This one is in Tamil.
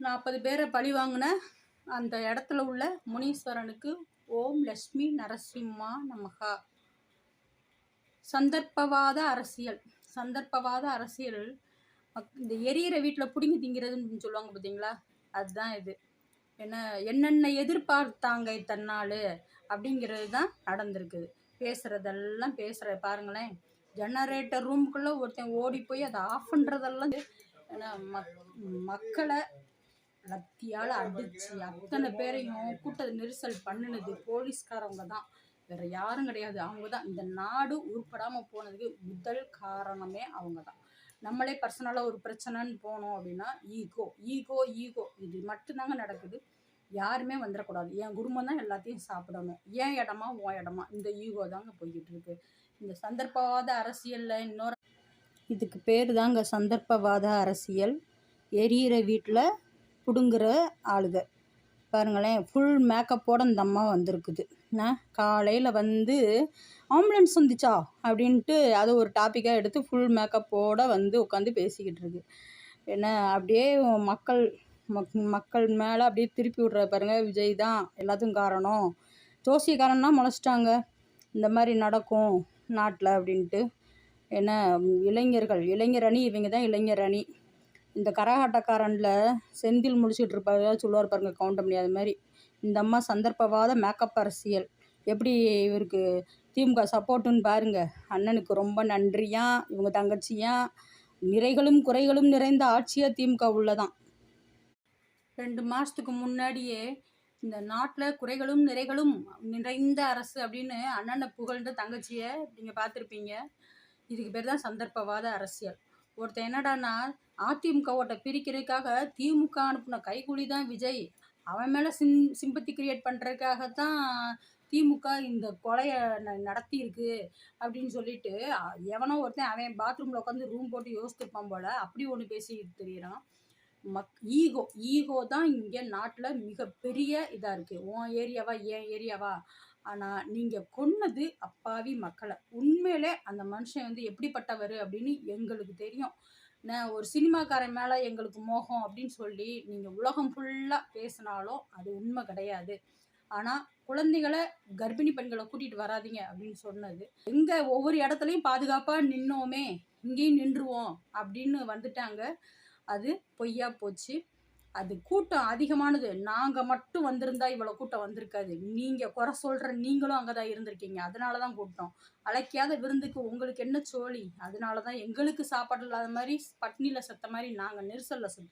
நாற்பது பேரை பழி வாங்கின அந்த இடத்துல உள்ள முனீஸ்வரனுக்கு ஓம் லக்ஷ்மி நரசிம்மா நமகா சந்தர்ப்பவாத அரசியல். சந்தர்ப்பவாத அரசியல். மக்- இந்த எரியிற வீட்டில் பிடுங்கி திங்கிறதுன்னு சொல்லுவாங்க பார்த்தீங்களா அதுதான் இது. என்ன என்னென்ன எதிர்பார்த்தாங்க இத்தன்னாள் அப்படிங்கிறது தான் நடந்திருக்குது. பேசுகிறதெல்லாம் பேசுகிற பாருங்களேன். ஜெனரேட்டர் ரூமுக்குள்ளே ஒருத்தன் ஓடி போய் அதை ஆஃப் பண்ணுறதெல்லாம் ஏன்னா மக் மக்களை லத்தியால் அடித்து அத்தனை பேரையும் கூட்டத்தை நெரிசல் பண்ணினது போலீஸ்காரவங்க தான். வேற யாரும் கிடையாது. அவங்க தான். இந்த நாடு உருப்படாமல் போனதுக்கு முதல் காரணமே அவங்க தான். நம்மளே பர்சனலாக ஒரு பிரச்சனைன்னு போனோம் அப்படின்னா ஈகோ ஈகோ ஈகோ இது மட்டும்தாங்க நடக்குது. யாருமே வந்துடக்கூடாது. என் குடும்பம் தான் எல்லாத்தையும் சாப்பிடணும். ஏன் இடமா உன் இடமா. இந்த ஈகோ தாங்க போய்கிட்டு இருக்கு. இந்த சந்தர்ப்பவாத அரசியலில் இன்னொரு இதுக்கு பேர் தாங்க சந்தர்ப்பவாத அரசியல். எரியிற வீட்டில் பிடுங்குற ஆளுக. பாருங்களேன் ஃபுல் மேக்கப்போட இந்த அம்மா வந்திருக்குது. நான் காலையில் வந்து ஆம்புலன்ஸ் வந்துச்சா? அப்படின்ட்டு அதை ஒரு டாப்பிக்காக எடுத்து ஃபுல் மேக்கப்போட வந்து உட்காந்து பேசிக்கிட்டு இருக்கு. என்ன? அப்படியே மக்கள் மக் மக்கள் மேலே அப்படியே திருப்பி விட்ற பாருங்க விஜய் தான் எல்லாத்துக்கும் காரணம். ஜோசியக்காரன்னா முளைச்சிட்டாங்க. இந்த மாதிரி நடக்கும் நாட்டில் அப்படின்ட்டு. என்ன? இளைஞர்கள் இளைஞர் அணி இவங்க தான் இளைஞர் அணி. இந்த கரகாட்டக்காரனில் செந்தில் முடிச்சுட்டு இருப்பாரு. சொல்லுவார் பாருங்கள் கவுண்டமணி அது மாதிரி. இந்த அம்மா சந்தர்ப்பவாத மேக்கப் அரசியல். எப்படி இவருக்கு திமுக சப்போர்ட்டுன்னு பாருங்கள் அண்ணனுக்கு ரொம்ப நன்றியா இவங்க தங்கச்சியா? நிறைகளும் குறைகளும் நிறைந்த ஆட்சியாக திமுக உள்ளதான். ரெண்டு மாதத்துக்கு முன்னாடியே இந்த நாட்டில் குறைகளும் நிறைகளும் நிறைந்த அரசு அப்படின்னு அண்ணனை புகழ்ந்த தங்கச்சியை நீங்கள் பார்த்துருப்பீங்க. இதுக்கு பேர் தான் சந்தர்ப்பவாத அரசியல். ஒருத்தன் என்னடான்னா அதிமுக ஓட்டை பிரிக்கிறதுக்காக திமுக அனுப்பின கைக்கூலி தான் விஜய். அவன் மேலே சிம் சிம்பத்தி கிரியேட் பண்ணுறதுக்காக தான் திமுக இந்த கொலையை ந நடத்தியிருக்கு அப்படின்னு சொல்லிட்டு எவனோ ஒருத்தன் அவன் பாத்ரூமில் உட்காந்து ரூம் போட்டு யோசிச்சிருப்பான் போல். அப்படி ஒன்று பேசிக்கிட்டு தெரியறான். மக் ஈகோ ஈகோ தான் இங்கே நாட்டில் மிகப்பெரிய இதாக இருக்குது உன் ஏரியாவா என் ஏரியாவா ஆனால் நீங்கள் கொன்னது அப்பாவி மக்களை. உண்மையிலே அந்த மனுஷன் வந்து எப்படிப்பட்டவர் அப்படின்னு எங்களுக்கு தெரியும். நான் ஒரு சினிமாக்காரன் மேலே எங்களுக்கு மோகம் அப்படின்னு சொல்லி நீங்கள் உலகம் ஃபுல்லாக பேசினாலும் அது உண்மை கிடையாது. ஆனால் குழந்தைகளை கர்ப்பிணி பெண்களை கூட்டிகிட்டு வராதீங்க அப்படின்னு சொன்னது. எங்கே ஒவ்வொரு இடத்துலையும் பாதுகாப்பாக நின்னோமே இங்கேயும் நின்றுவோம் அப்படின்னு வந்துட்டாங்க. அது பொய்யா போச்சு. அது கூட்டம் அதிகமானது. நாங்கள் மட்டும் வந்திருந்தா இவ்வளோ கூட்டம் வந்திருக்காது. நீங்கள் குறை சொல்கிற நீங்களும் அங்கே தான் இருந்திருக்கீங்க. அதனால தான் கூட்டம். அழைக்காத விருந்துக்கு உங்களுக்கு என்ன சோழி? அதனால தான் எங்களுக்கு சாப்பாடு இல்லாத மாதிரி பட்னியில் செத்த மாதிரி நாங்கள் நெரிசலில் செத்தோம்